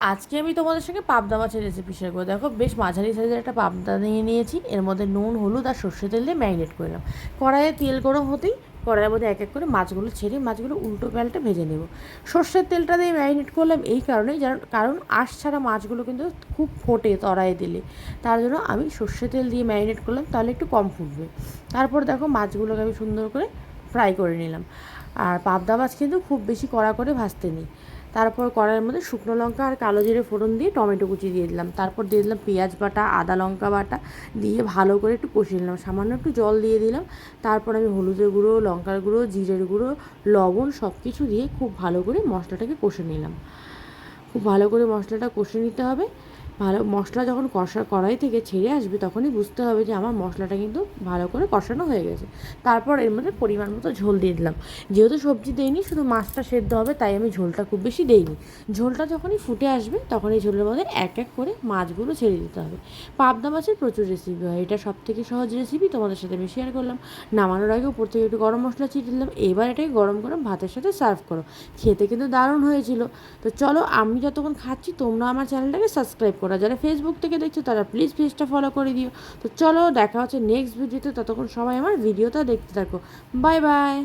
আজকে আমি তোমাদের সঙ্গে পাবদা মাছের রেসিপি শেয়ার করব। দেখো, বেশ মাঝারি সাইজের একটা পাবদা নিয়ে নিয়েছি। এর মধ্যে নুন, হলুদ আর সর্ষে তেল দিয়ে ম্যারিনেট করলাম কড়াইয়ে তেল গরম হতেই কড়াইয়ের মধ্যে এক এক করে মাছগুলো ছেড়ে মাছগুলো উল্টো পাল্টে ভেজে নেব। সর্ষের তেলটা দিয়ে ম্যারিনেট করলাম এই কারণেই, যার কারণ আঁশ ছাড়া মাছগুলো কিন্তু খুব ফোটে তড়াই দিলে। তার জন্য আমি সর্ষে তেল দিয়ে ম্যারিনেট করলাম, তাহলে একটু কম ফুটবে। তারপর দেখো, মাছগুলোকে আমি সুন্দর করে ফ্রাই করে নিলাম। আর পাবদা মাছ কিন্তু খুব বেশি কড়া করে ভাজতে নেই। তারপর কড়াইয়ের মধ্যে শুকনো লঙ্কা আর কালো জিরে ফোড়ন দিয়ে টমেটো কুচি দিয়ে দিলাম। তারপর দিয়ে দিলাম পেঁয়াজ বাটা, আদা লঙ্কা বাটা দিয়ে ভালো করে একটু কষিয়ে নিলাম। সামান্য একটু জল দিয়ে দিলাম। তারপর আমি হলুদের গুঁড়ো, লঙ্কার গুঁড়ো, জিরের গুঁড়ো, লবণ সব কিছু দিয়ে খুব ভালো করে মশলাটাকে কষে নিলাম। খুব ভালো করে মশলাটা কষে নিতে হবে। ভালো মশলা যখন কষা, কড়াই থেকে ছেড়ে আসবে তখনই বুঝতে হবে যে আমার মশলাটা কিন্তু ভালো করে কষানো হয়ে গেছে। তারপর এর মধ্যে পরিমাণ মতো ঝোল দিয়ে দিলাম। যেহেতু সবজি দেইনি, শুধু মাছটা সেদ্ধ হবে, তাই আমি ঝোলটা খুব বেশি দেইনি। ঝোলটা যখনই ফুটে আসবে তখন এই ঝোলের মধ্যে এক এক করে মাছগুলো ছেড়ে দিতে হবে। পাবদা মাছের প্রচুর রেসিপি হয়, এটা সব থেকে সহজ রেসিপি তোমাদের সাথে আমি শেয়ার করলাম। নামানোর আগে উপর থেকে একটু গরম মশলা ছিটিয়ে দিলাম, এবার এটাকে গরম গরম ভাতের সাথে সার্ভ করো। খেতে কিন্তু দারুণ হয়েছিল। তো চলো আমি যতক্ষণ খাচ্ছি, তোমরা আমার চ্যানেলটাকে সাবস্ক্রাইব করো যারা ফেসবুক থেকে দেখছ, তারা প্লিজ পেজটা ফলো করে দিও। তো চলো, দেখা হচ্ছে নেক্সট ভিডিওতে ততক্ষণ সবাই আমার ভিডিওটা দেখতে থাকো। Bye bye